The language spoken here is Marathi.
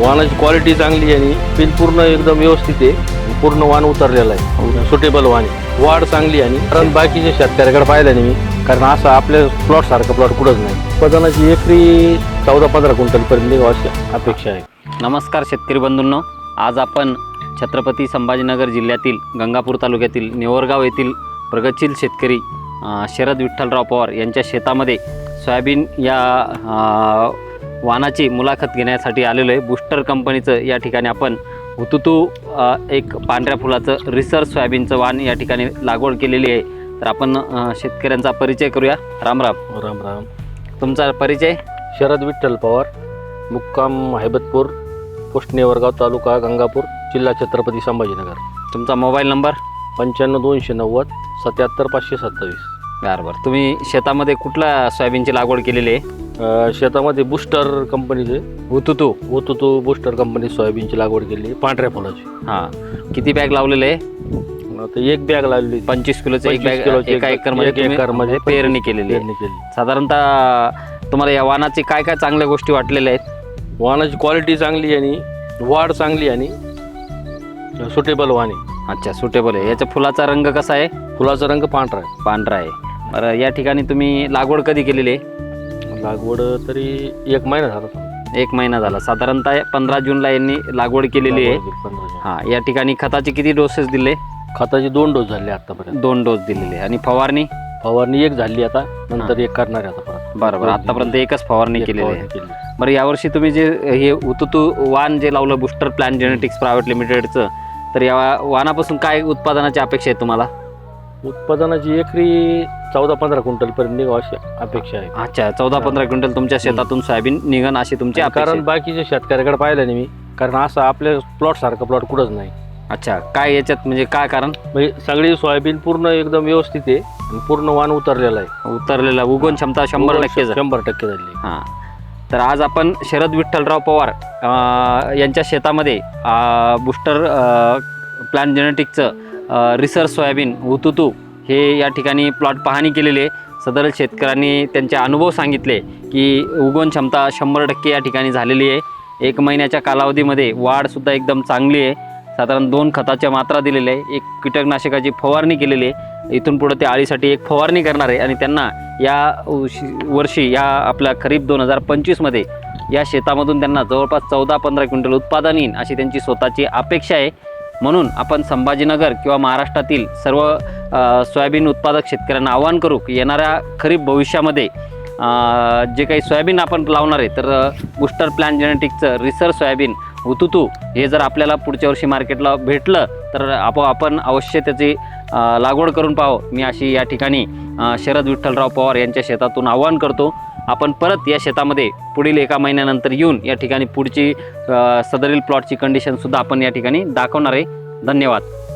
वाहनाची क्वालिटी चांगली आहे आणि पिन पूर्ण एकदम व्यवस्थित आहे. पूर्ण वाहन उतरलेलं आहे. सुटेबल वाहन आहे. वाढ चांगली आणि कारण बाकीच्या शेतकऱ्याकडे पाहिलं नाही मी. कारण असं आपल्या प्लॉट सारखं प्लॉट कुठंच नाही. उत्पादनाची एकरी चौदा पंधरा क्विंटलपर्यंत निघावं अशी अपेक्षा आहे. नमस्कार शेतकरी बंधूंनो. आज आपण छत्रपती संभाजीनगर जिल्ह्यातील गंगापूर तालुक्यातील नेवरगाव येथील प्रगतशील शेतकरी शरद विठ्ठलराव पवार यांच्या शेतामध्ये सोयाबीन या वाहनाची मुलाखत घेण्यासाठी आलेलो आहे. बुस्टर कंपनीचं या ठिकाणी आपण हुतुतू एक पांढऱ्या फुलाचं रिसर्च सोयाबीनचं वाहन या ठिकाणी लागवड केलेली आहे. तर आपण शेतकऱ्यांचा परिचय करूया. रामराम राम. राम तुमचा परिचय? शरद विठ्ठल पवार मुक्काम हैबतपूर पोस्ट नेवरगाव तालुका गंगापूर जिल्हा छत्रपती संभाजीनगर. तुमचा मोबाईल नंबर? पंच्याण्णव दोनशे नव्वद सत्याहत्तर पाचशे सत्तावीस. बरं बरं. तुम्ही शेतामध्ये कुठल्या सोयाबीनची लागवड केलेली आहे? अ, शेतामध्ये बुस्टर कंपनीचे हुतुतू होतो तो बुस्टर कंपनी सोयाबीनची लागवड केली पांढऱ्या फुलाची. हां. किती बॅग लावलेले? आहे आता एक बॅग लावली पंचवीस किलोचं एक 25 बॅग किलोची एका एक- एकरमध्ये एक तुम्ही एकरमध्ये पेरणी केलेली आहे. पेरणी केली साधारणतः तुम्हाला या वाहनाची काय काय चांगल्या गोष्टी वाटलेल्या आहेत? वाहनाची क्वालिटी चांगली आहे आणि वाढ चांगली आणि सुटेबल वाहन अच्छा सुटेबल आहे. याच्या फुलाचा रंग कसा आहे? फुलाचा रंग पांढरा आहे. पांढरा आहे. बरं या ठिकाणी तुम्ही लागवड कधी केलेली आहे? लागवड तरी एक महिना झाला एक महिना झाला. साधारणतः पंधरा जूनला यांनी लागवड केलेली आहे. लागवड केली, 15 जून. हां या ठिकाणी खताचे किती डोसेस दिले? खताचे दोन डोस झाले आतापर्यंत. दोन डोस दिलेले आणि फवारणी? फवारणी एक झाली आता नंतर एक करणार आहे आता परत. बरं बरं. आतापर्यंत एकच फवारणी एक केलेली आहे. केली. बरं यावर्षी तुम्ही जे हे उतुतू वाण जे लावलं बुस्टर प्लॅन जेनेटिक्स प्रायव्हेट लिमिटेडचं तर या वाणापासून काय उत्पादनाची अपेक्षा आहे तुम्हाला? उत्पादनाची एकरी चौदा पंधरा क्विंटल पर्यंत निघावं अशी अपेक्षा आहे. अच्छा चौदा पंधरा क्विंटल तुमच्या शेतातून सोयाबीन निघण अशी तुमची अपेक्षा कारण आहे. बाकीच्या शेतकऱ्याकडे पाहिलं नाही मी कारण असं आपल्या प्लॉट सारखं प्लॉट कुठंच नाही. अच्छा काय याच्यात म्हणजे काय कारण? म्हणजे सगळी सोयाबीन पूर्ण एकदम व्यवस्थित आहे आणि पूर्ण वाण उतरलेलं आहे. उतरलेला उगवण क्षमता शंभर टक्के झाली. शंभर टक्के झाली. हां. तर आज आपण शरद विठ्ठलराव पवार अं, यांच्या शेतामध्ये बुस्टर प्लॅन जेनेटिकचं रिसर्च सोयाबीन उतुतू हे या ठिकाणी प्लॉट पाहणी केलेले आहे. सदर शेतकऱ्यांनी त्यांचे अनुभव सांगितले की उगवण क्षमता शंभर टक्के या ठिकाणी झालेली आहे. एक महिन्याच्या कालावधीमध्ये वाढसुद्धा एकदम चांगली आहे. साधारण दोन खताच्या मात्रा दिलेल्या आहे. एक कीटकनाशकाची फवारणी केलेली आहे. इथून पुढे ते आळीसाठी एक फवारणी करणार आहे आणि त्यांना या वर्षी या आपल्या खरीप दोन हजार पंचवीसमध्ये या शेतामधून त्यांना जवळपास चौदा पंधरा क्विंटल उत्पादन येईन अशी त्यांची स्वतःची अपेक्षा आहे. म्हणून आपण संभाजीनगर किंवा महाराष्ट्रातील सर्व सोयाबीन उत्पादक शेतकऱ्यांना आवाहन करू की येणाऱ्या खरीप भविष्यामध्ये जे काही सोयाबीन आपण लावणार आहे तर बुस्टर प्लॅन जेनेटिकचं रिसर्च सोयाबीन उतुतू हे जर आपल्याला पुढच्या वर्षी मार्केटला भेटलं तर आपो आपण अवश्य त्याची लागवड करून पाहो मी अशी या ठिकाणी शरद विठ्ठलराव पवार यांच्या शेतातून आवाहन करतो. आपण परत या शेतामध्ये पुढील एका महिन्यानंतर येऊन या ठिकाणी पुढची सदरील प्लॉटची कंडिशनसुद्धा आपण या ठिकाणी दाखवणार आहे. धन्यवाद.